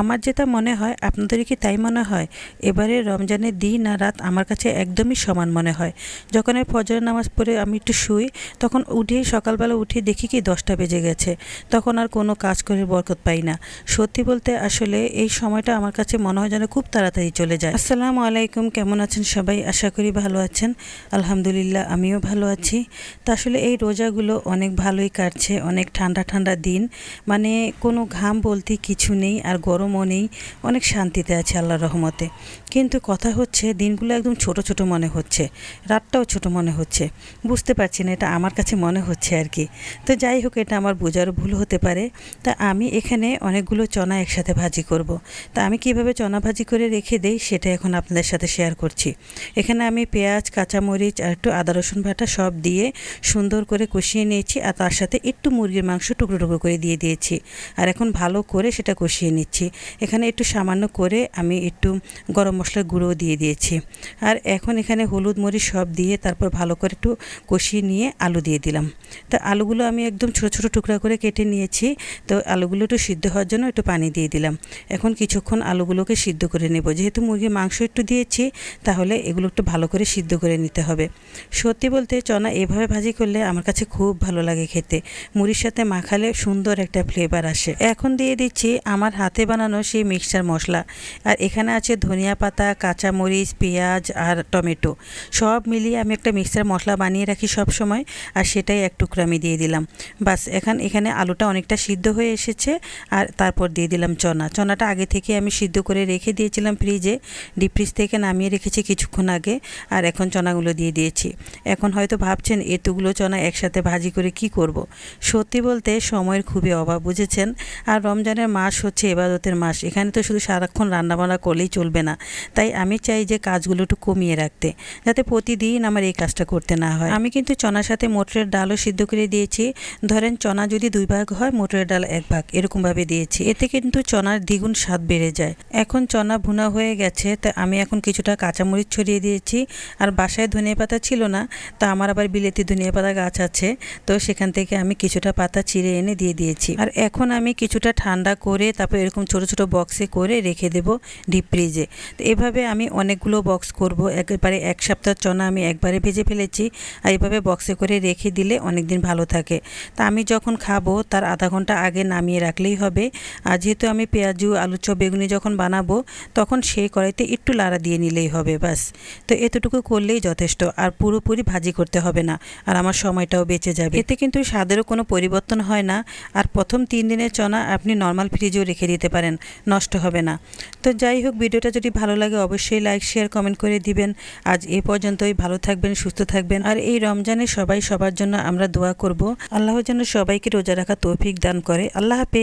আমার যেটা মনে হয় আপনাদের কি তাই মনে হয়? এবারে রমজানের দিন আর রাত আমার কাছে একদমই সমান মনে হয়। যখন আমি ফজর নামাজ পড়ে আমি একটু শুই, তখন উঠেই সকালবেলা উঠে দেখি কি দশটা বেজে গেছে। তখন আর কোনো কাজ করে বরকত পাই না। সত্যি বলতে আসলে এই সময়টা আমার কাছে মনে হয় যেন খুব তাড়াতাড়ি চলে যায়। আসসালামু আলাইকুম, কেমন আছেন সবাই? আশা করি ভালো আছেন। আলহামদুলিল্লাহ, আমিও ভালো আছি। তা আসলে এই রোজাগুলো অনেক ভালোই কাটছে, অনেক ঠান্ডা ঠান্ডা দিন। মানে কোনো ঘাম বলতে কিছু নেই, আর গরমও নেই, অনেক শান্তিতে আছে আল্লাহর রহমতে। কিন্তু কথা হচ্ছে, দিনগুলো একদম ছোট ছোট মনে হচ্ছে, রাতটাও ছোট মনে হচ্ছে। বুঝতে পারছি না, এটা আমার কাছে মনে হচ্ছে আর কি। তো যাই হোক, এটা আমার বোঝারও ভুল হতে পারে। তা আমি এখানে অনেকগুলো চনা একসাথে ভাজি করব। তা আমি কীভাবে চনা ভাজি করে রেখে দেই, সেটা এখন আপনাদের সাথে শেয়ার করছি। এখানে আমি পেঁয়াজ, কাঁচামরিচ আর একটু আদা, রসুন ভাটা সব দিয়ে সুন্দর করে কষিয়ে নিয়েছি আর তার সাথে একটু মুরগির মাংস টুকরো টুকরো করে দিয়ে দিয়েছি। আর এখন ভালো করে সেটা কষিয়ে নিচ্ছি। এখানে একটু সামান্য করে আমি একটু গরম মশলার গুঁড়ো দিয়ে দিয়েছি। আর এখন এখানে হলুদ মরিচ সব দিয়ে তারপর ভালো করে একটু কষিয়ে নিয়ে আলু দিয়ে দিলাম। তো আলুগুলো আমি একদম ছোটো ছোটো টুকরা করে কেটে নিয়েছি। তো আলুগুলো একটু সিদ্ধ হওয়ার জন্য একটু পানি দিয়ে দিলাম। এখন কিছুক্ষণ আলুগুলোকে সিদ্ধ করে নেব। যেহেতু মুরগির মাংস একটু দিয়েছি, তাহলে এগুলো একটু ভালো করে সিদ্ধ করে নিতে হবে। সত্যি বলতে চনা এভাবে ভাজি করলে আমার কাছে খুব ভালো লাগে খেতে। মুড়ির সাথে মাখালে সুন্দর একটা ফ্লেভার আসে। এখন দিয়ে দিচ্ছি আমার হাতে বানানো সেই মিক্সচার মশলা। আর এখানে আছে ধনিয়া পাতা, কাঁচামরিচ, পেঁয়াজ আর টমেটো। সব মিলিয়ে আমি একটা মিক্সচার মশলা বানিয়ে রাখি সব সময় আর সেটাই এক টুকরা আমি দিয়ে দিলাম। বাস, এখন এখানে আলুটা অনেকটা সিদ্ধ হয়ে এসেছে, আর তারপর দিয়ে দিলাম চনা। চনাটা আগে থেকে আমি সিদ্ধ করে রেখে দিয়েছিলাম ফ্রিজে ডিপ ফ্রিজ থেকে নামিয়ে রেখেছি কিছুক্ষণ আগে, আর এখন চনাগুলো দিয়ে দিয়েছি। এখন হয়তো ভাবছেন, এতগুলো চনা একসাথে ভাজি করে কি করব। সত্যি বলতে সময়ের খুবই অভাব, বুঝেছেন? আর রমজানের মাস হচ্ছে এবাদতের মাস। এখানে তো শুধু সারাক্ষণ রান্নাবান্না করলেই চলবে না। তাই আমি চাই যে কাজগুলো একটু কমিয়ে রাখতে, যাতে প্রতিদিন আমার এই কাজটা করতে না হয়। আমি কিন্তু চনার সাথে মটরের ডালও সিদ্ধ করে দিয়েছি। ধরেন চনা যদি দুই ভাগ হয়, মটরের ডাল এক ভাগ। এরকমভাবে দিয়েছি। এতে কিন্তু চনার দ্বিগুণ স্বাদ বেড়ে যায়। এখন চনা ভুনা হয়ে গেছে, তা আমি এখন কিছুটা কাঁচামরিচ ছড়িয়ে দিয়েছি। আর বাসায় ধনিয়া পাতা ছিল না, তা আমার আবার বিলেতি ধনিয়া পাতা গাছ আছে। তো সেখান থেকে আমি কিছুটা পাতা চিড়ে এনে দিয়ে দিয়েছি। আর এখন আমি কিছুটা ঠান্ডা করে তারপর এরকম ছোট ছোট বক্সে করে রেখে দেব ডিপ ফ্রিজে তো এভাবে আমি অনেকগুলো বক্স করব, একবারে এক সপ্তাহ চনা আমি একবারে ভেজে ফেলেছি আর এভাবে বক্সে করে রেখে দিলে অনেক দিন ভালো থাকে। তা আমি যখন খাব তার আধা ঘণ্টা আগে নামিয়ে রাখলেই হবে। আর যেহেতু আমি পেঁয়াজু, আলু চপ বেগুনি যখন বানাবো তখন সেই কড়াইতে একটু লাড়া দিয়ে নিলেই হবে ব্যাস। তো এতটুকু করলেই যথেষ্ট, আর পুরোপুরি ভাজি করতে হবে না, আর আমার সময়টাও বেঁচে যাবে। এতে কিন্তু স্বাদেরও কোনো পরিবর্তন হয় না, আর প্রথম তিন দিনের চনা আপনি নর্মাল ফ্রিজেও রেখে দিতে পারেন, নষ্ট হবে না। তো যাই হোক, ভিডিওটা যদি ভালো লাগে অবশ্যই লাইক শেয়ার কমেন্ট করে দিবেন। আজ এ পর্যন্তই, ভালো থাকবেন, সুস্থ থাকবেন। আর এই রমজানে সবাই সবার জন্য আমরা দোয়া করব। আল্লাহ যেন সবাইকে রোজা রাখা তৌফিক দান করে। আল্লাহ হাফেজ।